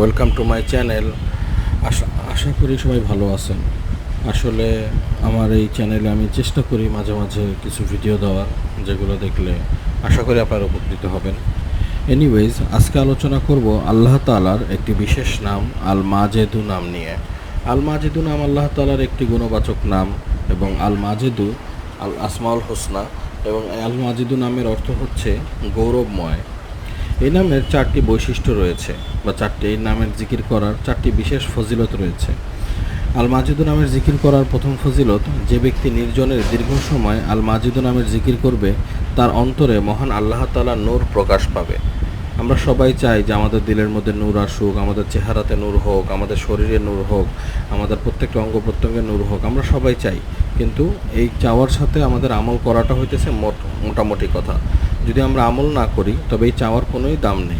Welcome to my channel আশা আশা করি সবাই ভালো আছেন। আসলে আমার এই চ্যানেলে আমি চেষ্টা করি মাঝে মাঝে কিছু ভিডিও দেওয়ার, যেগুলো দেখলে আশা করি আপনারা উপকৃত হবেন। এনিওয়েজ আজকে আলোচনা করব আল্লাহ তালার একটি বিশেষ নাম আল মাজেদু নাম নিয়ে। আল মাজেদু নাম আল্লাহ তালার একটি গুণবাচক নাম এবং আল মাজেদু আল আসমাউল হোসনা এবং আল মাজেদু নামের অর্থ হচ্ছে গৌরবময়। এই নামের চারটি বৈশিষ্ট্য রয়েছে বা চারটি এই নামের জিকির করার চারটি বিশেষ ফজিলত রয়েছে। আল মাজিদু নামের জিকির করার প্রথম ফজিলত, যে ব্যক্তি নির্জনের দীর্ঘ সময় আল মাজিদু নামের জিকির করবে, তার অন্তরে মহান আল্লাহ তালা নূর প্রকাশ পাবে। আমরা সবাই চাই যে আমাদের দিলের মধ্যে নূর আসুক, আমাদের চেহারাতে নূর হোক, আমাদের শরীরে নূর হোক, আমাদের প্রত্যেকটা অঙ্গ প্রত্যঙ্গে নূর হোক, আমরা সবাই চাই। কিন্তু এই চাওয়ার সাথে আমাদের আমল করাটা হইতেছে মোট- মোটামুটি কথা। যদি আমরা আমল না করি, তবে এই চাওয়ার কোনোই দাম নেই।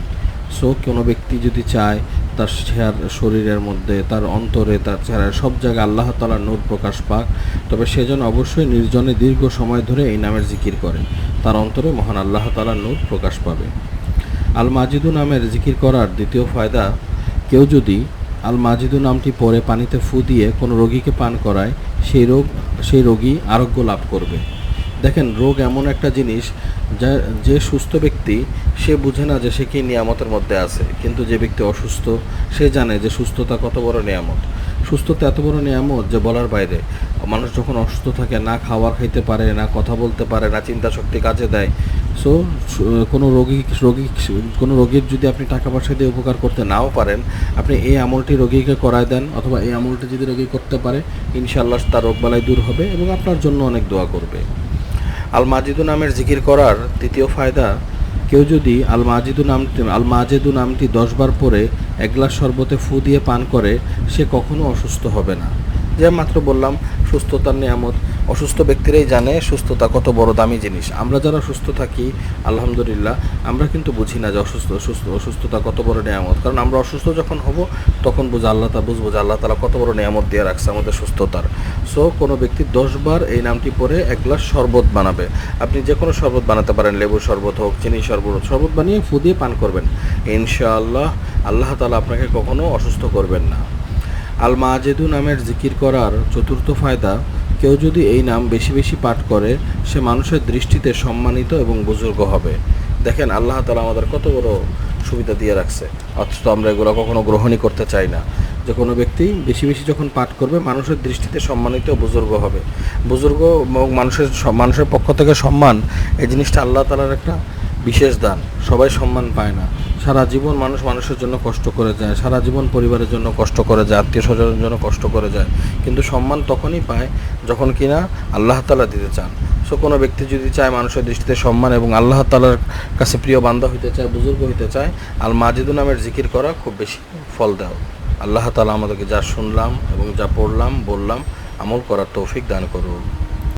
সো কোনো ব্যক্তি যদি চায় তার চেহার, শরীরের মধ্যে, তার অন্তরে, তার চেহারায় সব জায়গায় আল্লাহ তালার নূর প্রকাশ পাক, তবে সেজন অবশ্যই নির্জনে দীর্ঘ সময় ধরে এই নামের জিকির করে। তার অন্তরে মহান আল্লাহ তালার নূর প্রকাশ পাবে। আল মাজিদু নামের জিকির করার দ্বিতীয় ফায়দা, কেউ যদি আল মাজিদু নামটি পরে পানিতে ফু দিয়ে কোনো রোগীকে পান করায়, সেই রোগ, সেই রোগী আরোগ্য লাভ করবে। দেখেন, রোগ এমন একটা জিনিস যা, যে সুস্থ ব্যক্তি, সে বুঝে না যে সে কি নিয়ামতের মধ্যে আছে। কিন্তু যে ব্যক্তি অসুস্থ, সে জানে যে সুস্থতা কত বড় নিয়ামত। সুস্থতা এত বড় নিয়ামত যে বলার বাইরে, মানুষ যখন অসুস্থ থাকে, না খাবার খাইতে পারে, না কথা বলতে পারে, না চিন্তা শক্তি কাজে দেয় সো কোনো রোগী রোগী, কোনো রোগীর যদি আপনি টাকা পয়সা দিয়ে উপকার করতে নাও পারেন, আপনি এই আমলটি রোগীকে করায় দেন অথবা এই আমলটি যদি রোগী করতে পারে, ইনশাআল্লাহ তার রোগবালাই দূর হবে এবং আপনার জন্য অনেক দোয়া করবে। আল মাজিদু নামের জিকির করার তৃতীয় ফায়দা, কেউ যদি আল মাজিদু নামটি আল মাজেদু নামটি দশবার পরে এক গ্লাস শরবতে ফু দিয়ে পান করে, সে কখনো অসুস্থ হবে না। যে মাত্র বললাম, সুস্থতার নিয়ামত। অসুস্থ ব্যক্তিরাই জানে সুস্থতা কত বড় দামি জিনিস। আমরা যারা সুস্থ থাকি, আলহামদুলিল্লাহ, আমরা কিন্তু বুঝি না যে অসুস্থ, সুস্থ, অসুস্থতা কত বড় নিয়ামত। কারণ আমরা অসুস্থ যখন হব, তখন বুঝে আল্লাহ তা বুঝব যে আল্লাহ তালা কত বড় নিয়ামত দিয়ে রাখছে আমাদের সুস্থতার। সো কোনো ব্যক্তি দশবার এই নামটি পরে এক গ্লাস শরবত বানাবে। আপনি যে কোনো শরবত বানাতে পারেন, লেবুর শরবত হোক, চিনি শরবত শরবত বানিয়ে ফু দিয়ে পান করবেন। ইনশাআল্লাহ, আল্লাহ তালা আপনাকে কখনো অসুস্থ করবেন না। আল মাজেদু নামের জিকির করার চতুর্থ ফায়দা কেউ যদি এই নাম বেশি বেশি পাঠ করে, সে মানুষের দৃষ্টিতে সম্মানিত এবং বুজুর্গ হবে। দেখেন, আল্লাহ তালা আমাদের কত বড় সুবিধা দিয়ে রাখছে। অথচ আমরা এগুলো কখনো গ্রহণই করতে চাই না। যে কোনো ব্যক্তি বেশি বেশি যখন পাঠ করবে, মানুষের দৃষ্টিতে সম্মানিত বুজুর্গ হবে। বুজুর্গ এবং মানুষের মানুষের পক্ষ থেকে সম্মান, এই জিনিসটা আল্লাহ তালার একটা বিশেষ দান। সবাই সম্মান পায় না। সারা জীবন মানুষ মানুষের জন্য কষ্ট করে যায়, সারা জীবন পরিবারের জন্য কষ্ট করে যায়, আত্মীয় স্বজনের জন্য কষ্ট করে যায়। কিন্তু সম্মান তখনই পায় যখন কিনা আল্লাহ তালা দিতে চান। সো কোনো ব্যক্তি যদি চায় মানুষের দৃষ্টিতে সম্মান এবং আল্লাহ তালার কাছে প্রিয় বান্ধব হইতে চায়, বুজুর্গ হইতে চায়, আল মাজিদু নামের জিকির করা খুব বেশি ফল দেও আল্লাহ তালা আমাদেরকে যা শুনলাম এবং যা পড়লাম, বললাম, আমল করার তৌফিক দান করুন।